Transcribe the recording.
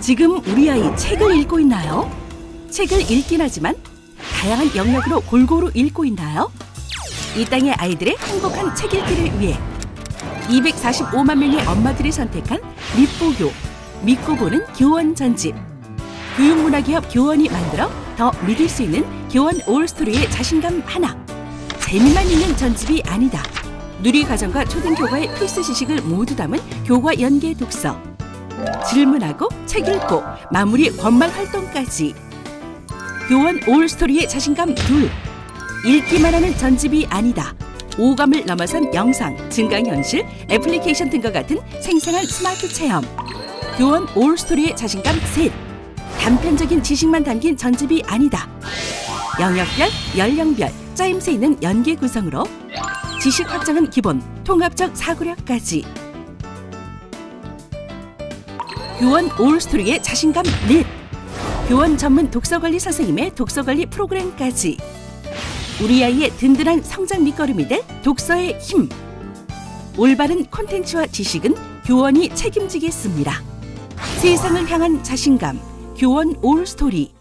지금 우리 아이 책을 읽고 있나요? 책을 읽긴 하지만 다양한 영역으로 골고루 읽고 있나요? 이 땅의 아이들의 행복한 책 읽기를 위해 245만 명의 엄마들이 선택한 밑보교, 믿고 보는 교원 전집. 교육문화기업 교원이 만들어 더 믿을 수 있는 교원 올스토리의 자신감 하나. 재미만 있는 전집이 아니다. 누리과정과 초등교과의 필수 지식을 모두 담은 교과 연계 독서. 질문하고 책 읽고 마무리 권말 활동까지. 교원 올스토리의 자신감 둘. 읽기만 하는 전집이 아니다. 오감을 넘어선 영상, 증강현실, 애플리케이션 등과 같은 생생한 스마트 체험. 교원 올스토리의 자신감 셋. 단편적인 지식만 담긴 전집이 아니다. 영역별, 연령별, 짜임새 있는 연계 구성으로 지식 확장은 기본, 통합적 사고력까지. 교원 올스토리의 자신감 넷. 교원 전문 독서관리 선생님의 독서관리 프로그램까지. 우리 아이의 든든한 성장 밑거름이 될 독서의 힘. 올바른 콘텐츠와 지식은 교원이 책임지겠습니다. 세상을 향한 자신감, 교원 올 스토리.